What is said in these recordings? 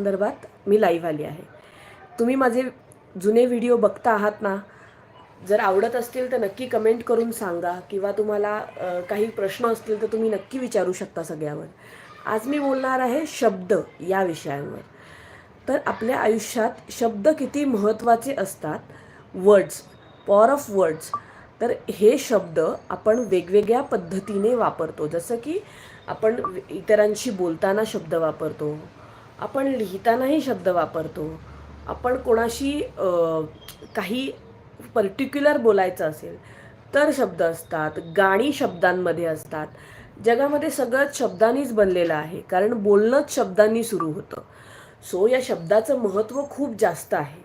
संदर्भात मी लाईव्ह आली आहे. तुम्ही माझे जुने व्हिडिओ बघता आहात ना? जर आवडत असतील तर नक्की कमेंट करून सांगा किंवा तुम्हाला काही प्रश्न असतील तर तुम्ही नक्की विचारू शकता सगळ्यावर. आज मी बोलणार आहे शब्द या विषयांवर. तर आपल्या आयुष्यात शब्द किती महत्त्वाचे असतात? वर्ड्स पॉवर ऑफ वर्ड्स तर हे शब्द आपण वेगवेगळ्या पद्धतीने वापरतो. जसं की आपण इतरांशी बोलताना शब्द वापरतो. आपण लिहितानाही शब्द वापरतो. आपण कोणाशी काही पर्टिक्युलर बोलायचं असेल तर शब्द असतात गाणी शब्दांमध्ये असतात. जगामध्ये सगळंच शब्दांनीच बनलेलं आहे कारण बोलणंच शब्दांनी सुरू होतं. सो या शब्दाचं महत्त्व खूप जास्त आहे.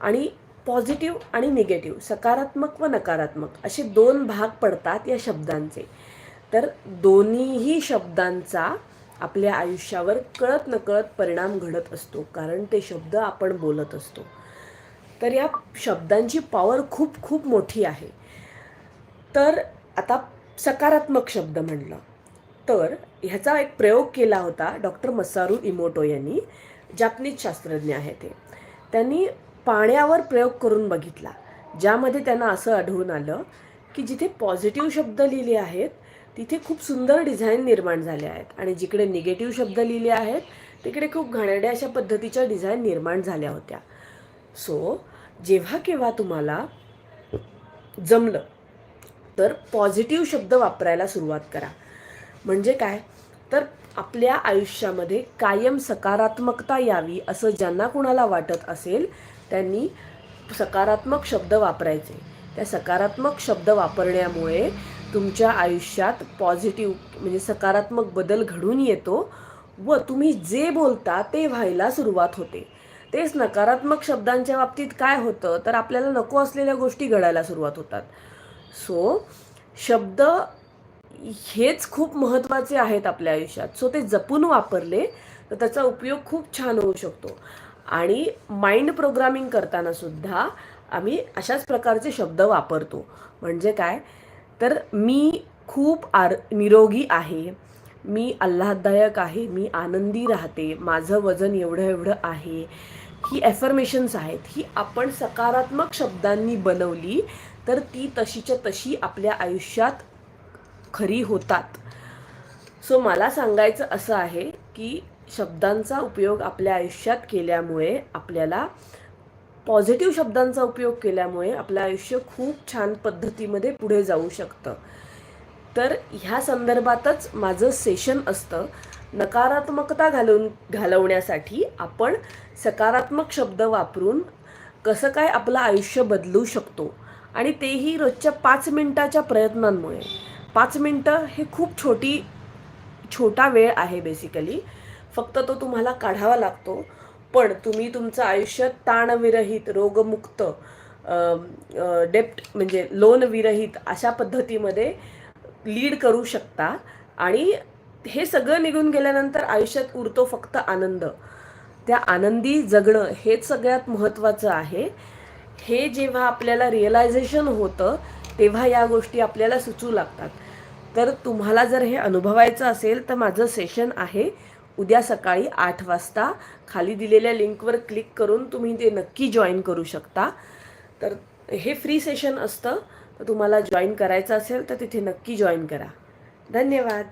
आणि पॉझिटिव्ह आणि निगेटिव्ह सकारात्मक व नकारात्मक असे दोन भाग पडतात या शब्दांचे. तर दोन्हीही शब्दांचा आपल्या आयुष्यावर कळत नकळत परिणाम घडत असतो कारण ते शब्द आपण बोलत असतो. तर या शब्दांची पॉवर खूप खूप मोठी आहे. तर आता सकारात्मक शब्द म्हणलं. तर ह्याचा एक प्रयोग केला होता डॉक्टर मसारू इमोटो यांनी जापनीज शास्त्रज्ञ आहे ते. त्यांनी पाण्यावर प्रयोग करून बघितला ज्यामध्ये त्यांना असं आढळून आलं की जिथे पॉझिटिव्ह शब्द लिहिले आहेत तिथे खूप सुंदर डिझाईन निर्माण झाल्या आहेत. आणि जिकडे निगेटिव्ह शब्द लिहिले आहेत तिकडे खूप घाणेड्या अशा पद्धतीच्या डिझाईन निर्माण झाल्या होत्या. सो जेव्हा केव्हा तुम्हाला जमलं तर पॉझिटिव्ह शब्द वापरायला सुरुवात करा. म्हणजे काय? तर आपल्या आयुष्यामध्ये कायम सकारात्मकता यावी असं ज्यांना कुणाला वाटत असेल त्यांनी सकारात्मक शब्द वापरायचे. त्या सकारात्मक शब्द वापरण्यामुळे तुमच्या आयुष्यात पॉझिटिव्ह म्हणजे सकारात्मक बदल घडून येतो व तुम्ही जे बोलता ते व्हायला सुरुवात होते. तेच नकारात्मक शब्दांच्या बाबतीत काय होतं तर आपल्याला नको असलेल्या गोष्टी घडायला सुरुवात होतात. सो शब्द हेच खूप महत्त्वाचे आहेत आपल्या आयुष्यात. सो ते जपून वापरले तर त्याचा उपयोग खूप छान होऊ शकतो. आणि माइंड प्रोग्रामिंग करताना सुद्धा आम्ही अशाच प्रकारचे शब्द वापरतो. म्हणजे काय? तर मी खूप आर निरोगी आहे. मी आल्हाददायक आहे. मी आनंदी राहते. माझं वजन एवढं एवढं आहे. ही ॲफर्मेशन्स आहेत. ही आपण सकारात्मक शब्दांनी बनवली तर ती तशीच्या तशी आपल्या आयुष्यात खरी होतात. सो मला सांगायचं असं आहे की शब्दांचा उपयोग आपल्या आयुष्यात केल्यामुळे आपल्याला पॉझिटिव्ह शब्दांचा उपयोग केल्यामुळे आपलं आयुष्य खूप छान पद्धतीमध्ये पुढे जाऊ शकतं. तर ह्या संदर्भातच माझं सेशन असतं. नकारात्मकता घालून घालवण्यासाठी आपण सकारात्मक शब्द वापरून कसं काय आपलं आयुष्य बदलू शकतो आणि तेही रोजच्या पाच मिनटाच्या प्रयत्नांमुळे. पाच मिनटं हे खूप छोटी छोटा वेळ आहे बेसिकली फक्त तो तुम्हाला काढावा लागतो. पण तुम्ही तुमचं आयुष्य ताणविरहित रोगमुक्त डेप्ट म्हणजे लोन विरहित अशा पद्धतीमध्ये लीड करू शकता. आणि हे सगळं निघून गेल्यानंतर आयुष्यात उरतो फक्त आनंद. त्या आनंदी जगणं हेच सगळ्यात महत्त्वाचं आहे. हे जेव्हा आपल्याला रिअलायझेशन होतं तेव्हा या गोष्टी आपल्याला सुचू लागतात. तर तुम्हाला जर हे अनुभवायचं असेल तर माझं सेशन आहे. उद्या सकाळी आठ वाजता खाली दिलेल्या लिंकवर क्लिक करून तुम्ही ते नक्की जॉईन करू शकता. तर हे फ्री सेशन असतं. तर तुम्हाला जॉईन करायचं असेल तर तिथे नक्की जॉईन करा. धन्यवाद.